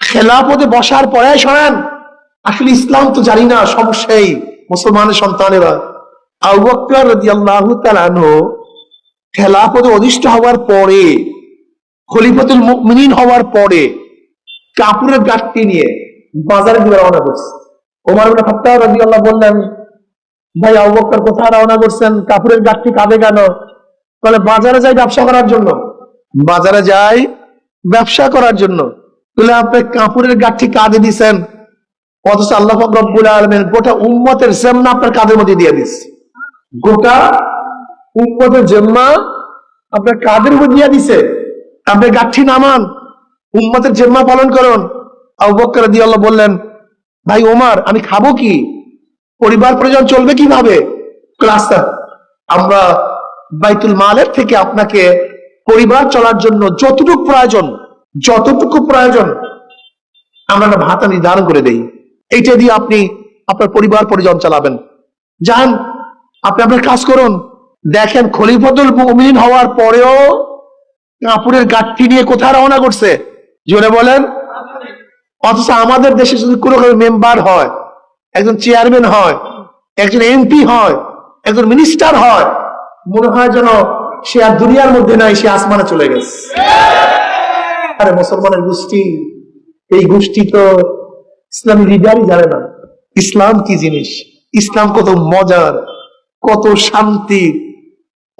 খেলাফতে বসার পরে শোনেন, আসলে ইসলাম তো জানি না, সমস্যাই, মুসলমানের সন্তানেরা। আবু বক্কর রাদিয়াল্লাহু তাআলা আনহু অধিষ্ঠ হওয়ার পরে, খলিফাতুল মুমিনিন হওয়ার পরে কাপড়ের গাঠটি নিয়ে বাজারে দিকে রওনা করছে। ওমর ইবনে খাত্তাব রাদিয়াল্লাহু বললেন, ভাই, আবু কোথায় রওনা করছেন? কাপড়ের গাঠটি কাঁধে কেন? বলে, বাজারে যাই, ব্যবসা করার জন্য। বাজারে যাই ব্যবসা করার জন্য। তাহলে আপনি কাপড়ের গাঠটি কাঁধে দিছেন। অথচ আল্লাহ রব্বুল আলামিন গোটা উম্মতের জেমনা আপনার কাঁধের মধ্যে দিয়ে দিচ্ছে গোটা উম্মতের জেম্মা আপনার কাঁধের উপর দিয়ে দিছে। আপনি গাঠি নামান, উম্মতের জেম্মা পালন করুন। আবু বকর রাদিয়াল্লাহু বললেন, ভাই ওমার, আমি খাব কি? পরিবার পরিজন চলবে কীভাবে? ক্লাসটা আমরা বাইতুল মালের থেকে আপনাকে পরিবার চলার জন্য যতটুকু প্রয়োজন যতটুকু প্রয়োজন, আমরা একটা ভাতা নির্ধারণ করে দেই। এইটা দিয়ে আপনি আপনার পরিবার পরিজন চালাবেন। যান, আপনি আপনার কাজ করুন। দেখেন খলিফতুল মুমিনিন হওয়ার পরেও কাপড়ের গাঠটি নিয়ে কোথায় রওনা করছে? জোরে বলেন। অথচ আমাদের দেশে যদি কোনো মেম্বার হয়, একজন চেয়ারম্যান হয়, একজন এমপি হয়, একজন মিনিস্টার হয়। মনে হয় যেন সে আর দুনিয়ার মধ্যে নাই, সে আসমানে চলে গেছে। আরে, মুসলমানের গোষ্ঠী, এই গোষ্ঠী তো ইসলামী লিডারই জানে না। ইসলাম কি জিনিস? ইসলাম কত মজার, কত শান্তি।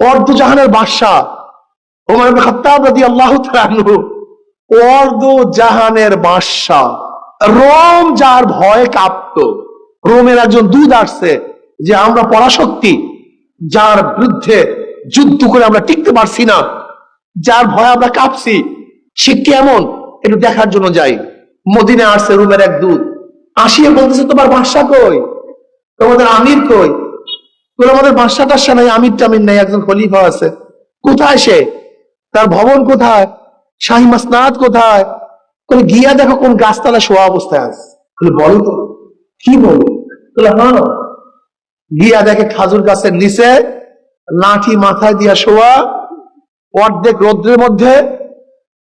অর্ধ জাহানের বাদশাহ ওমর খাত্তাব রাদিয়াল্লাহু তাআলা অর্ধ জাহানের বাদশাহ। রোম যার ভয়ে কাঁপতো। রোমের একজন দুধ আসছে যে, আমরা পরাশক্তি, যার বিরুদ্ধে যুদ্ধ করে আমরা টিকতে পারছি না। যার ভয় আমরা কাঁপছি। সে কেমন? একটু দেখার জন্য যাই। মদিনে আসছে রোমের এক দূত। আসিয়ে বলতেছে, তোমার বাদশা কই? তোমাদের আমির কই? তোর আমাদের বাদশা টাসা নাই, আমির টামির নাই, একজন খলিফা আছে। কোথায় সে? তার ভবন কোথায়? শাহী মাসনাদ কোথায়? বলে, গিয়া দেখো কোন গাছতলা শোয়া অবস্থায় আছে। বলে, বলো তো, কি বলো? বলে হ্যাঁ। গিয়া দেখে খাজুর গাছের নিচে লাঠি মাথায় দিয়া শোয়া, অর্ধেক রৌদ্রের মধ্যে,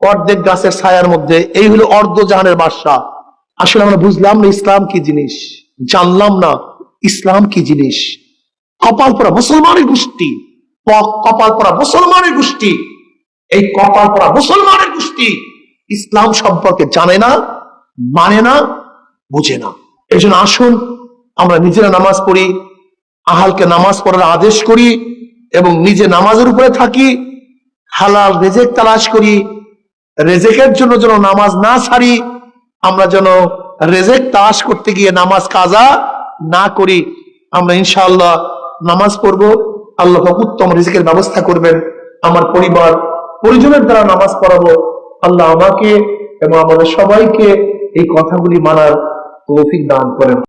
অর্ধেক গাছের ছায়ার মধ্যে। এই হলো অর্ধ জাহানের বাদশা আসলে আমরা বুঝলাম না ইসলাম কি জিনিস। জানলাম না ইসলাম কি জিনিস। কপাল পরা মুসলমানের গোষ্ঠী। কপাল পরা মুসলমানের গোষ্ঠী। এই কপাল পরা মুসলমানের গোষ্ঠী ইসলাম সম্পর্কে জানে না মানে না, বুঝে না। এই আসুন, আমরা নিজেরা নামাজ পড়ি, আহালকে নামাজ পড়ার আদেশ করি এবং নিজে নামাজের উপরে থাকি, হালাল রেজেক তালাশ করি, রেজেকের জন্য যেন নামাজ না ছাড়ি আমরা যেন রেজেক তালাশ করতে গিয়ে নামাজ কাজা না করি, আমরা ইনশাআল্লাহ নামাজ পড়ব, আল্লাহ উত্তম রিজিকের ব্যবস্থা করবেন, আমার পরিবার, পরিজনের দ্বারা নামাজ পড়াবো, আল্লাহ আমাকে এবং আমাদের সবাইকে এই কথাগুলি মানার তৌফিক দান করেন।